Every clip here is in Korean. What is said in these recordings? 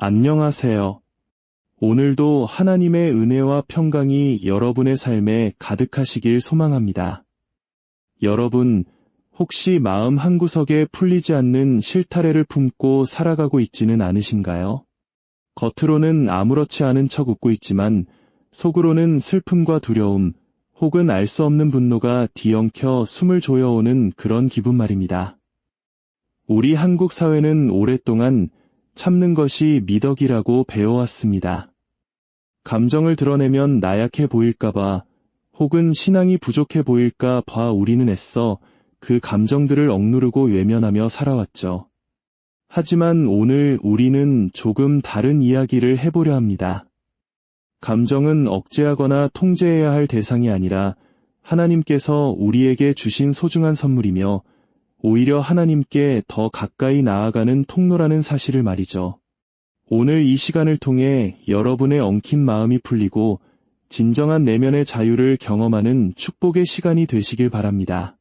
안녕하세요. 오늘도 하나님의 은혜와 평강이 여러분의 삶에 가득하시길 소망합니다. 여러분, 혹시 마음 한구석에 풀리지 않는 실타래를 품고 살아가고 있지는 않으신가요? 겉으로는 아무렇지 않은 척 웃고 있지만 속으로는 슬픔과 두려움 혹은 알 수 없는 분노가 뒤엉켜 숨을 조여오는 그런 기분 말입니다. 우리 한국 사회는 오랫동안 참는 것이 미덕이라고 배워왔습니다. 감정을 드러내면 나약해 보일까봐 혹은 신앙이 부족해 보일까 봐 우리는 애써 그 감정들을 억누르고 외면하며 살아왔죠. 하지만 오늘 우리는 조금 다른 이야기를 해보려 합니다. 감정은 억제하거나 통제해야 할 대상이 아니라 하나님께서 우리에게 주신 소중한 선물이며 오히려 하나님께 더 가까이 나아가는 통로라는 사실을 말이죠. 오늘 이 시간을 통해 여러분의 엉킨 마음이 풀리고 진정한 내면의 자유를 경험하는 축복의 시간이 되시길 바랍니다.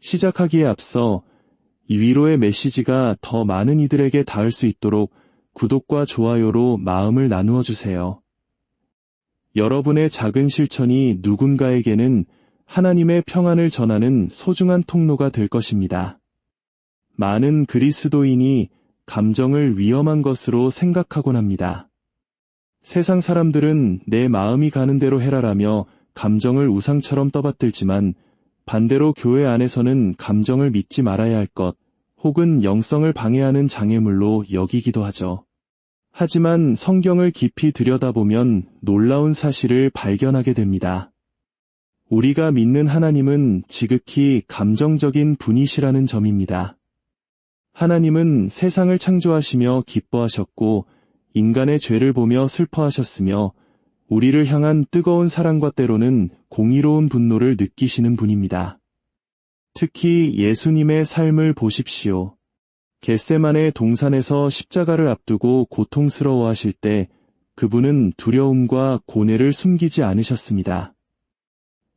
시작하기에 앞서 이 위로의 메시지가 더 많은 이들에게 닿을 수 있도록 구독과 좋아요로 마음을 나누어 주세요. 여러분의 작은 실천이 누군가에게는 하나님의 평안을 전하는 소중한 통로가 될 것입니다. 많은 그리스도인이 감정을 위험한 것으로 생각하곤 합니다. 세상 사람들은 내 마음이 가는 대로 해라라며 감정을 우상처럼 떠받들지만 반대로 교회 안에서는 감정을 믿지 말아야 할 것, 혹은 영성을 방해하는 장애물로 여기기도 하죠. 하지만 성경을 깊이 들여다보면 놀라운 사실을 발견하게 됩니다. 우리가 믿는 하나님은 지극히 감정적인 분이시라는 점입니다. 하나님은 세상을 창조하시며 기뻐하셨고 인간의 죄를 보며 슬퍼하셨으며 우리를 향한 뜨거운 사랑과 때로는 공의로운 분노를 느끼시는 분입니다. 특히 예수님의 삶을 보십시오. 겟세만의 동산에서 십자가를 앞두고 고통스러워 하실 때 그분은 두려움과 고뇌를 숨기지 않으셨습니다.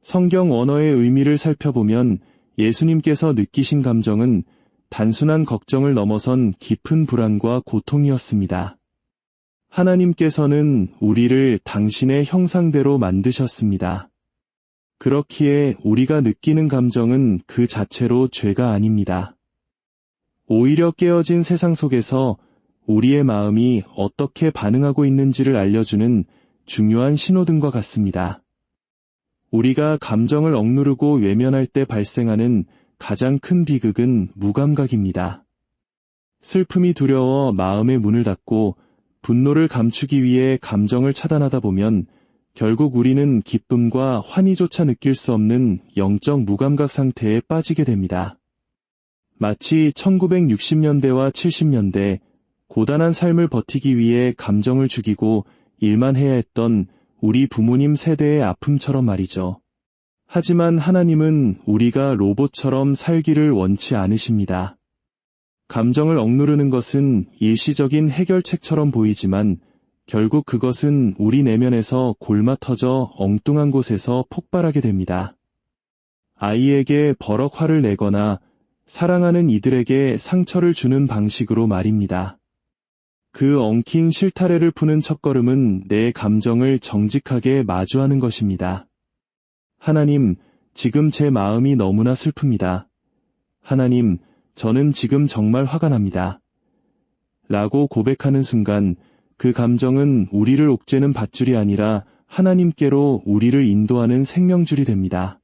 성경 언어의 의미를 살펴보면 예수님께서 느끼신 감정은 단순한 걱정을 넘어선 깊은 불안과 고통이었습니다. 하나님께서는 우리를 당신의 형상대로 만드셨습니다. 그렇기에 우리가 느끼는 감정은 그 자체로 죄가 아닙니다. 오히려 깨어진 세상 속에서 우리의 마음이 어떻게 반응하고 있는지를 알려주는 중요한 신호등과 같습니다. 우리가 감정을 억누르고 외면할 때 발생하는 가장 큰 비극은 무감각입니다. 슬픔이 두려워 마음의 문을 닫고 분노를 감추기 위해 감정을 차단하다 보면 결국 우리는 기쁨과 환희조차 느낄 수 없는 영적 무감각 상태에 빠지게 됩니다. 마치 1960년대와 70년대 고단한 삶을 버티기 위해 감정을 죽이고 일만 해야 했던 우리 부모님 세대의 아픔처럼 말이죠. 하지만 하나님은 우리가 로봇처럼 살기를 원치 않으십니다. 감정을 억누르는 것은 일시적인 해결책처럼 보이지만 결국 그것은 우리 내면에서 골마 터져 엉뚱한 곳에서 폭발하게 됩니다. 아이에게 버럭 화를 내거나 사랑하는 이들에게 상처를 주는 방식으로 말입니다. 그 엉킨 실타래를 푸는 첫걸음은 내 감정을 정직하게 마주하는 것입니다. 하나님, 지금 제 마음이 너무나 슬픕니다. 하나님, 저는 지금 정말 화가 납니다. 라고 고백하는 순간 그 감정은 우리를 옥죄는 밧줄이 아니라 하나님께로 우리를 인도하는 생명줄이 됩니다.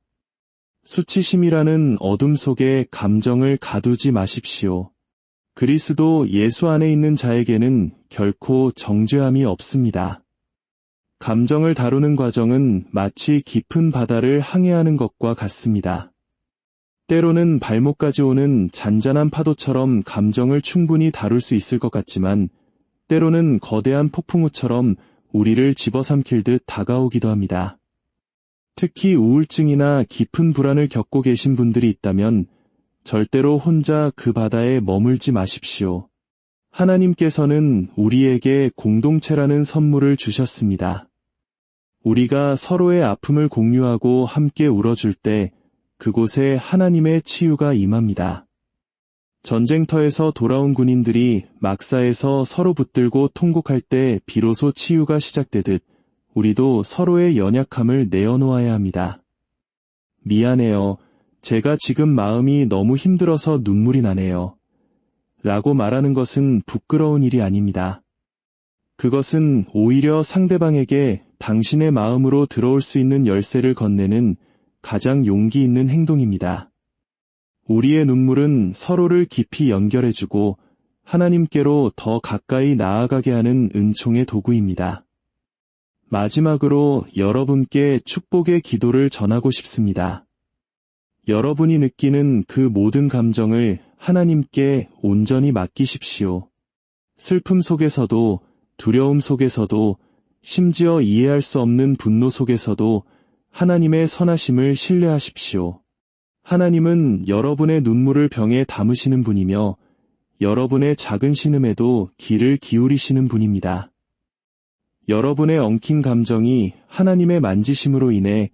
수치심이라는 어둠 속에 감정을 가두지 마십시오. 그리스도 예수 안에 있는 자에게는 결코 정죄함이 없습니다. 감정을 다루는 과정은 마치 깊은 바다를 항해하는 것과 같습니다. 때로는 발목까지 오는 잔잔한 파도처럼 감정을 충분히 다룰 수 있을 것 같지만 때로는 거대한 폭풍우처럼 우리를 집어삼킬 듯 다가오기도 합니다. 특히 우울증이나 깊은 불안을 겪고 계신 분들이 있다면 절대로 혼자 그 바다에 머물지 마십시오. 하나님께서는 우리에게 공동체라는 선물을 주셨습니다. 우리가 서로의 아픔을 공유하고 함께 울어줄 때 그곳에 하나님의 치유가 임합니다. 전쟁터에서 돌아온 군인들이 막사에서 서로 붙들고 통곡할 때 비로소 치유가 시작되듯 우리도 서로의 연약함을 내어놓아야 합니다. 미안해요. 제가 지금 마음이 너무 힘들어서 눈물이 나네요. 라고 말하는 것은 부끄러운 일이 아닙니다. 그것은 오히려 상대방에게 당신의 마음으로 들어올 수 있는 열쇠를 건네는 가장 용기 있는 행동입니다. 우리의 눈물은 서로를 깊이 연결해주고 하나님께로 더 가까이 나아가게 하는 은총의 도구입니다. 마지막으로 여러분께 축복의 기도를 전하고 싶습니다. 여러분이 느끼는 그 모든 감정을 하나님께 온전히 맡기십시오. 슬픔 속에서도, 두려움 속에서도, 심지어 이해할 수 없는 분노 속에서도 하나님의 선하심을 신뢰하십시오. 하나님은 여러분의 눈물을 병에 담으시는 분이며 여러분의 작은 신음에도 귀를 기울이시는 분입니다. 여러분의 엉킨 감정이 하나님의 만지심으로 인해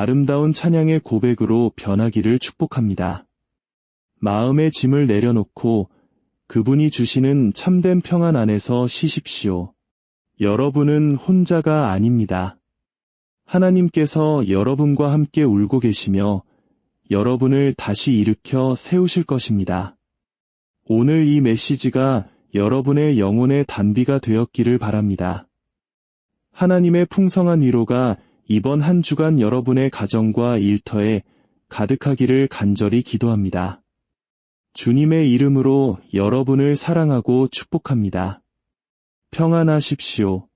아름다운 찬양의 고백으로 변하기를 축복합니다. 마음의 짐을 내려놓고 그분이 주시는 참된 평안 안에서 쉬십시오. 여러분은 혼자가 아닙니다. 하나님께서 여러분과 함께 울고 계시며 여러분을 다시 일으켜 세우실 것입니다. 오늘 이 메시지가 여러분의 영혼의 단비가 되었기를 바랍니다. 하나님의 풍성한 위로가 이번 한 주간 여러분의 가정과 일터에 가득하기를 간절히 기도합니다. 주님의 이름으로 여러분을 사랑하고 축복합니다. 평안하십시오.